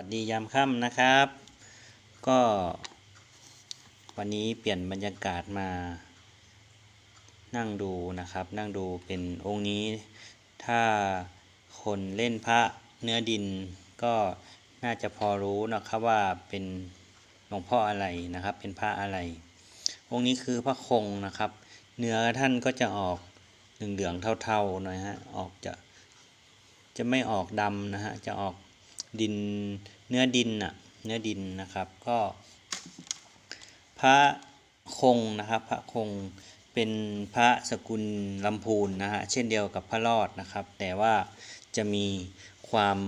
วัสดียามค่ำนะครับ ก็ วันนี้เปลี่ยนบรรยากาศมา นั่งดูนะครับ นั่งดูเป็นองค์นี้ ถ้าคนเล่นพระเนื้อดินก็น่าจะพอรู้นะครับว่าเป็นหลวงพ่ออะไรนะครับ เป็นพระอะไร องค์นี้คือพระคงนะครับ เนื้อท่านก็จะออกเหลืองๆเทาๆหน่อยฮะออกจะจะไม่ออกดำนะฮะจะออก ดินเนื้อดินน่ะเนื้อดินนะครับ ก็ พระคงนะครับ พระคงเป็นพระสกุลลำพูนนะฮะเช่นเดียวกับพระรอดนะครับ แต่ว่าจะมีความ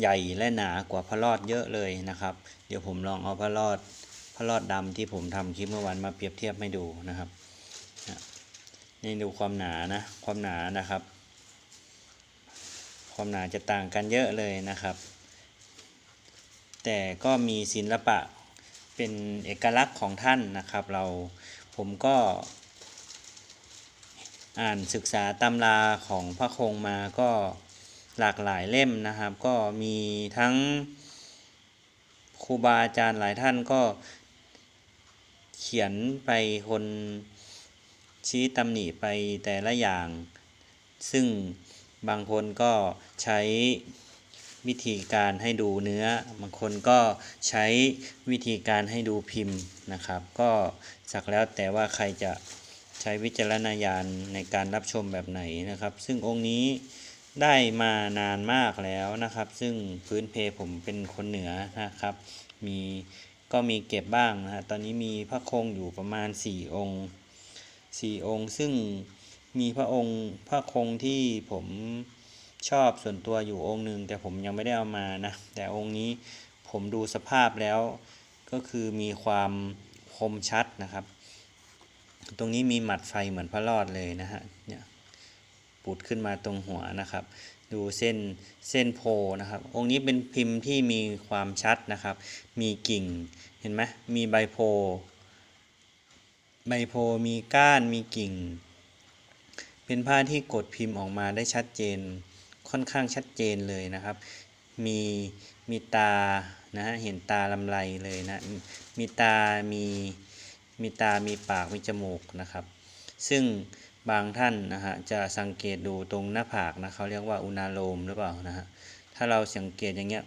ใหญ่และหนากว่าพระรอดเยอะเลยนะครับ เดี๋ยวผมลองเอาพระรอดพระรอดดำที่ผมทำคลิปเมื่อวานมาเปรียบเทียบให้ดูนะครับนี่ดูความหนานะความหนานะครับ ความหนาจะต่างกันเยอะเลยนะครับ แต่ก็มีศิลปะเป็นเอกลักษณ์ของท่านนะครับ เราผมก็อ่านศึกษาตำราของพระคงมาก็หลากหลายเล่มนะครับ ก็มีทั้งครูบาอาจารย์หลายท่านก็เขียนไปคนชี้ตำหนิไปแต่ละอย่าง ซึ่ง บางคนก็ใช้วิธีการให้ดูเนื้อ บางคนก็ใช้วิธีการให้ดูพิมพ์นะครับ ก็สักแล้วแต่ว่าใครจะใช้วิจารณญาณในการรับชมแบบไหนนะครับ ซึ่งองค์นี้ได้มานานมากแล้วนะครับ ซึ่งพื้นเพผมเป็นคนเหนือนะครับ มีก็มีเก็บบ้างนะฮะตอนนี้มีพระคงอยู่ประมาณ 4 องค์ 4 องค์ ซึ่ง มีพระองค์พระคงที่ผมชอบส่วนตัวอยู่องค์หนึ่งแต่ผมยังไม่ได้เอามานะ แต่องค์นี้ผมดูสภาพแล้วก็คือมีความคมชัดนะครับ ตรงนี้มีหมัดไฟเหมือนพระรอดเลยนะฮะเนี่ยปุดขึ้นมาตรงหัวนะครับ ดูเส้นเส้นโพนะครับ องค์นี้เป็นพิมพ์ที่มีความชัดนะครับ มีกิ่งเห็นไหมมีใบโพใบโพมีก้านมีกิ่ง เป็นผ้าที่กดพิมพ์ออกมาได้ชัดเจน ค่อนข้างชัดเจนเลยนะครับ มีมีตานะฮะเห็นตาลำไรเลยนะมีตามีมีตามีปากมีจมูกนะครับ ซึ่งบางท่านนะฮะจะสังเกตดูตรงหน้าผากนะเขาเรียกว่าอุณาโลมหรือเปล่านะฮะถ้าเราสังเกตอย่างเงี้ย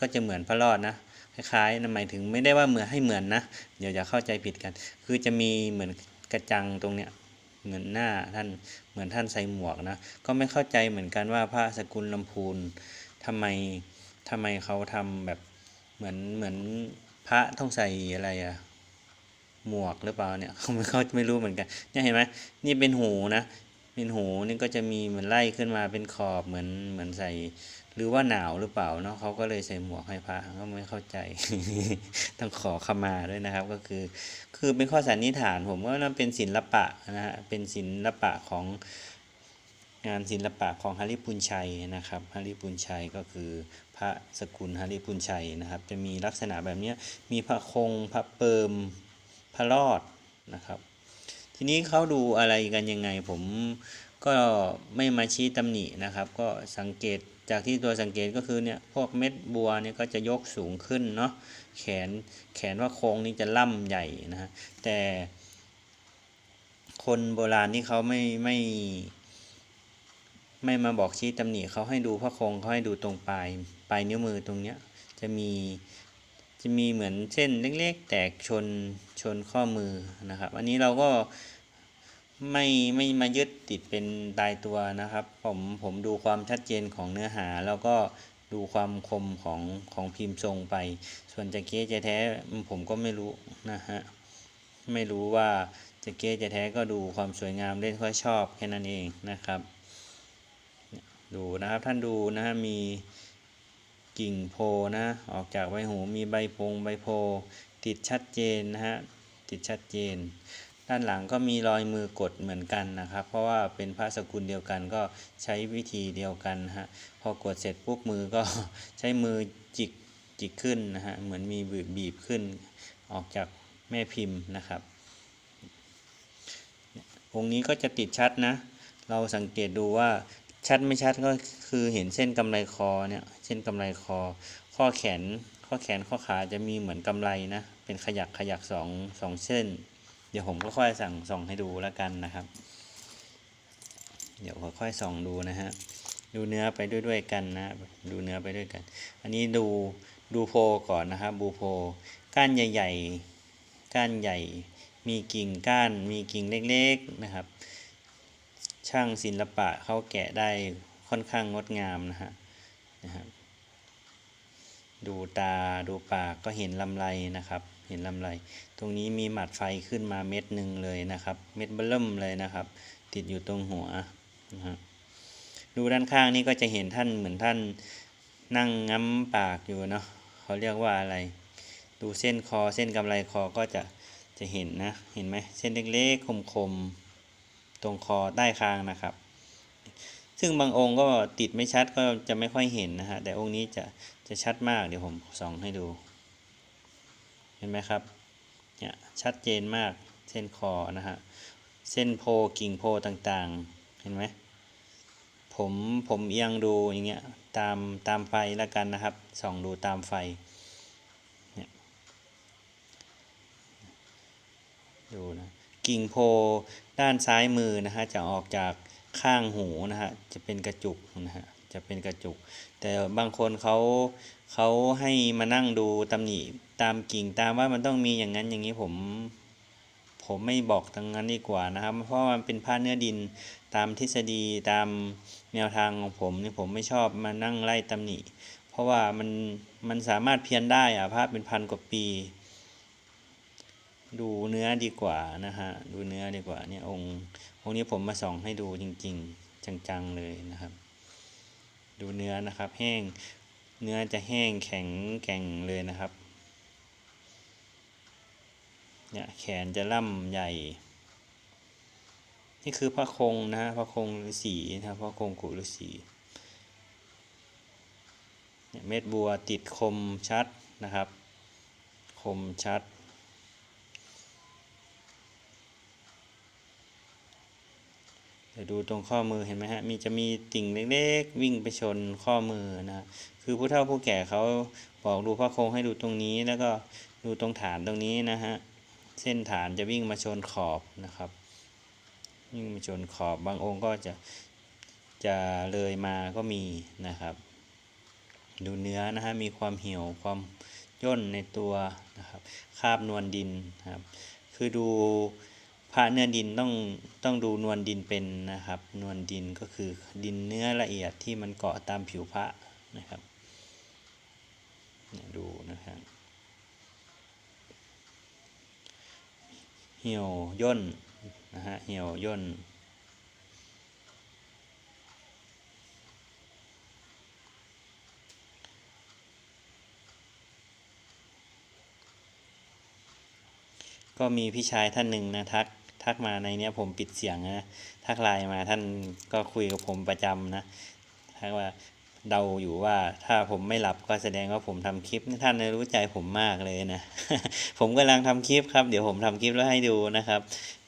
ก็จะเหมือนพระรอดนะคล้ายๆนะหมายถึงไม่ได้ว่าเหมือนให้เหมือนนะ เดี๋ยวจะเข้าใจผิดกัน คือจะมีเหมือนกระจังตรงเนี้ย เหมือนหน้าท่านเหมือนท่านใส่หมวกนะ ก็ไม่เข้าใจเหมือนกันว่าพระสกุลลำพูนทำไมทำไมเขาทำแบบเหมือนเหมือนพระต้องใส่อะไรอะหมวกหรือเปล่าเนี่ยเขาไม่เขาไม่รู้เหมือนกันเนี่ยเห็นไหมนี่เป็นหูนะ เป็นหูนี่ก็จะมีเหมือนไล่ขึ้นมาเป็นขอบเหมือนเหมือนใส่ หรือว่าหนาวหรือเปล่าเนาะเขาก็เลยใส่หมวกให้พระก็ไม่เข้าใจ ต้องขอขมาด้วยนะครับ ก็คือ คือเป็นข้อสันนิษฐานผมว่านั่นเป็นศิลปะนะฮะเป็นศิลปะของงานศิลปะของฮาริปุญชัยนะครับฮาริปุญชัยก็คือพระสกุลฮาริปุญชัยนะครับ จะมีลักษณะแบบนี้มีพระคงพระเปิมพระรอดนะครับ ทีนี้เขาดูอะไรกันยังไง ผมก็ไม่มาชี้ตำหนินะครับ ก็สังเกตจากที่ตัวสังเกตก็คือเนี่ยพวกเม็ดบัวเนี่ยก็จะยกสูงขึ้นเนาะแขนแขนว่าโค้งนี่จะล่ำใหญ่นะฮะแต่คนโบราณที่เขาไม่ไม่ไม่มาบอกชี้ตำหนิเขาให้ดูพระโครงเขาให้ดูตรงปลายปลายนิ้วมือตรงเนี้ยจะมี จะมีเหมือนเส้นเล็กๆ แตกชนชนข้อมือนะครับ อันนี้เราก็ไม่ไม่มายึดติดเป็นตายตัวนะครับ ผมผมดูความชัดเจนของเนื้อหา แล้วก็ดูความคมของของพิมพ์ทรงไป ส่วนจะเก๊จะแท้ผมก็ไม่รู้นะฮะไม่รู้ว่าจะเก๊จะแท้ก็ดูความสวยงามเล่นค่อยชอบแค่นั้นเองนะครับ ดูนะครับท่านดูนะฮะมี กิ่งโพนะออกจากใบหูมีใบพงใบโพ ติดชัดเจนนะฮะติดชัดเจน ด้านหลังก็มีรอยมือกดเหมือนกันนะครับ เพราะว่าเป็นพระสกุลเดียวกันก็ใช้วิธีเดียวกันนะฮะพอกดเสร็จปุ๊บมือก็ใช้มือจิกจิกขึ้นนะฮะเหมือนมีบีบบีบขึ้น ออกจากแม่พิมพ์นะครับองค์นี้ก็จะติดชัดนะ เราสังเกตดูว่า ชัดไม่ชัดก็คือเห็นเส้นกำไรคอเนี่ยเส้นกำไรคอ ข้อแขนข้อแขนข้อขาจะมีเหมือนกำไลนะเป็นขยักขยักสองสองเส้น เดี๋ยวผมก็ค่อยสั่งส่องให้ดูแล้วกันนะครับ เดี๋ยวค่อยๆส่องดูนะฮะดูเนื้อไปด้วยด้วยกันนะดูเนื้อไปด้วยกัน อันนี้ดูดูโพก่อนนะครับบูโพก้านใหญ่ ๆ ก้านใหญ่ มีกิ่งก้านมีกิ่งเล็กๆนะครับ ช่างศิลปะเขาแกะได้ค่อนข้างงดงามนะฮะนะครับ ดูตาดูปากก็เห็นลำไรนะครับ เห็นลำไร ตรงนี้มีหมัดไฟขึ้นมาเม็ดหนึ่งเลยนะครับ เม็ดเบิ่มเลยนะครับ ติดอยู่ตรงหัวนะฮะดูด้านข้างนี่ก็จะเห็นท่านเหมือนท่านนั่งง้ำปากอยู่เนาะเขาเรียกว่าอะไร ดูเส้นคอเส้นกำไลคอก็จะจะเห็นนะ เห็นไหมเส้นเล็กๆคมๆ ตรงคอใต้คางนะครับ ซึ่งบางองค์ก็ติดไม่ชัดก็จะไม่ค่อยเห็นนะฮะแต่องค์นี้จะจะชัดมากเดี๋ยวผมส่องให้ดู เห็นไหมครับเนี่ยชัดเจนมากเส้นคอนะฮะเส้นโพกิ่งโพต่างๆ เห็นไหมผมผมเอียงดูอย่างเงี้ยตามตามไฟแล้วกันนะครับส่องดูตามไฟเนี่ยดูนะ กิ่งโพด้านซ้ายมือนะฮะจะออกจากข้างหูนะฮะจะเป็นกระจุกนะฮะจะเป็นกระจุก แต่บางคนเขาเขาให้มานั่งดูตำหนิตามกิ่งตามว่ามันต้องมีอย่างนั้นอย่างนี้ผมผมไม่บอกทางนั้นดีกว่านะครับ เพราะมันเป็นผ้าเนื้อดินตามทฤษฎีตามแนวทางของผมนี่ผมไม่ชอบมานั่งไล่ตำหนิ เพราะว่ามันมันสามารถเพี้ยนได้อะผ้าเป็นพันกว่าปี ดูเนื้อดีกว่านะฮะ ดูเนื้อดีกว่าเนี่ยองค์องค์นี้ผมมาส่องให้ดูจริง ๆ จังๆเลยนะครับ ดูเนื้อนะครับ แห้งเนื้อจะแห้งแข็งแกร่งเลยนะครับเนี่ยแขนจะล่ำใหญ่ นี่คือพระคงนะฮะพระคงฤาษีนะครับพระคงกุฤาษีเนี่ยเม็ดบัวติดคมชัดนะครับ คมชัด ดี๋ยวดูตรงข้อมือเห็นไหมฮะมีจะมีติ่งเล็กๆ วิ่งไปชนข้อมือนะคือผู้เฒ่าผู้แก่เขาบอกดูพระโครงให้ดูตรงนี้ แล้วก็ดูตรงฐานตรงนี้นะฮะเส้นฐานจะวิ่งมาชนขอบนะครับวิ่งมาชนขอบบางองค์ก็จะจะเลยมาก็มีนะครับ ดูเนื้อนะฮะมีความเหี่ยวความย่นในตัวนะครับคาบนวลดินครับคือดู พระเนื้อดินต้องต้องดูนวลดินเป็นนะครับ นวลดินก็คือดินเนื้อละเอียดที่มันเกาะตามผิวพระนะครับดูนะครับเหี่ยวย่นนะฮะเหี่ยวย่นก็มีพี่ชายท่านหนึ่งนะทัก ทักมาในเนี้ยผมปิดเสียงนะทักไลน์มาท่านก็คุยกับผมประจำนะทักว่าเดาอยู่ว่าถ้าผมไม่หลับก็แสดงว่าผมทำคลิปท่านรู้ใจผมมากเลยนะ ผมกำลังทำคลิปครับ เดี๋ยวผมทำคลิปแล้วให้ดูนะครับ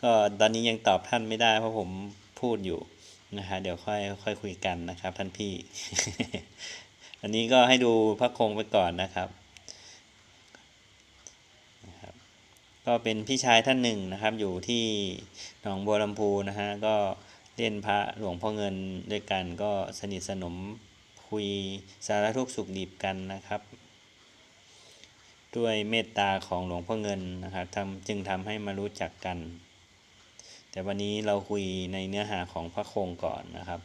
ก็ตอนนี้ยังตอบท่านไม่ได้เพราะผมพูดอยู่นะฮะเดี๋ยวค่อยค่อยคุยกันนะครับ ท่านพี่ อันนี้ก็ให้ดูพระคงไปก่อนนะครับ ก็เป็นพี่ชายท่านหนึ่งนะครับ อยู่ที่หนองบัวลำพูนะฮะก็เล่นพระหลวงพ่อเงินด้วยกันก็สนิทสนมคุยสารทุกสุขดิบกันนะครับ ด้วยเมตตาของหลวงพ่อเงินนะครับทำจึงทำให้มารู้จักกัน แต่วันนี้เราคุยในเนื้อหาของพระคงก่อนนะครับ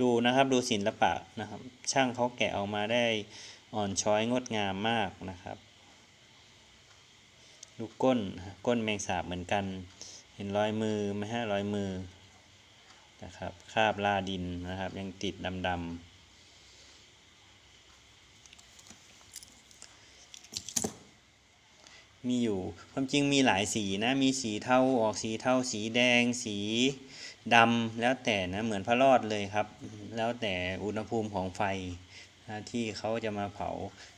ดูนะครับดูศิลปะนะครับ ช่างเขาแกะออกมาได้อ่อนช้อยงดงามมากนะครับ ดูกก้นก้นแมงสาบเหมือนกัน เห็นรอยมือไหมฮะรอยมือนะครับคราบลาดินนะครับ ยังติดดำๆมีอยู่ความจริงมีหลายสีนะ มีสีเทาออกสีเทาสีแดง สีดำแล้วแต่นะเหมือนพระรอดเลยครับ แล้วแต่อุณหภูมิของไฟนะที่เขาจะมาเผา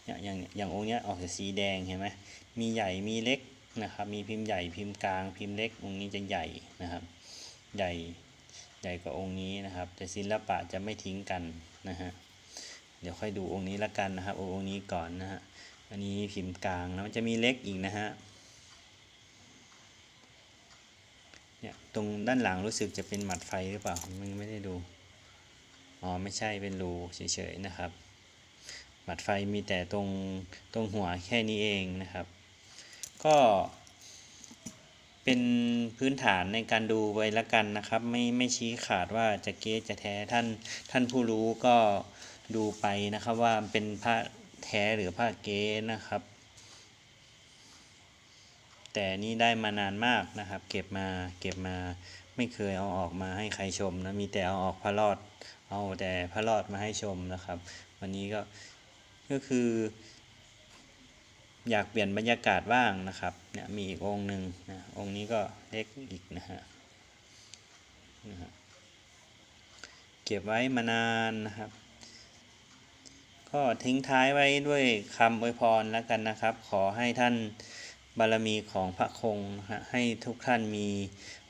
อย่างอย่างอย่างองค์เนี้ยออกสีแดงเห็นไหม มีใหญ่มีเล็กนะครับมีพิมพ์ใหญ่พิมพ์กลางพิมพ์เล็กองค์นี้จะใหญ่นะครับ ใหญ่ใหญ่กว่าองค์นี้นะครับ แต่ศิลปะจะไม่ทิ้งกันนะฮะเดี๋ยวค่อยดูองค์นี้ละกันนะครับองค์นี้ก่อนนะฮะอันนี้พิมพ์กลางนะมันจะมีเล็กอีกนะฮะเนี่ยตรงด้านหลังรู้สึกจะเป็นหมัดไฟหรือเปล่ามันไม่ได้ดูอ๋อไม่ใช่เป็นรูเฉยๆนะครับหมัดไฟมีแต่ตรงตรงหัวแค่นี้เองนะครับ ก็เป็นพื้นฐานในการดูไว้ละกันนะครับ ไม่ไม่ชี้ขาดว่าจะเก๊จะแท้ท่านท่านผู้รู้ก็ดูไปนะครับว่าเป็นพระแท้หรือพระเก๊นะครับ แต่นี่ได้มานานมากนะครับ เก็บมาเก็บมาไม่เคยเอาออกมาให้ใครชมนะมีแต่เอาออกพระรอดเอาแต่พระรอดมาให้ชมนะครับ วันนี้ก็ก็คือ อยากเปลี่ยนบรรยากาศบ้างนะครับ เนี่ยมีอีกองหนึ่งนะองค์นี้ก็เล็กอีกนะฮะนะฮะเก็บไว้มานานนะครับ ก็ทิ้งท้ายไว้ด้วยคำอวยพรแล้วกันนะครับ ขอให้ท่านบารมีของพระคงฮะให้ทุกท่านมี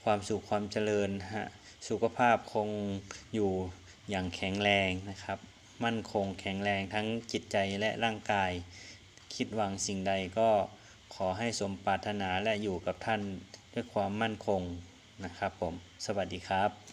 ความสุขความเจริญฮะสุขภาพคงอยู่อย่างแข็งแรงนะครับ มั่นคงแข็งแรงทั้งจิตใจและร่างกาย คิดหวังสิ่งใดก็ขอให้สมปรารถนาและอยู่กับท่านด้วยความมั่นคงนะครับผม สวัสดีครับ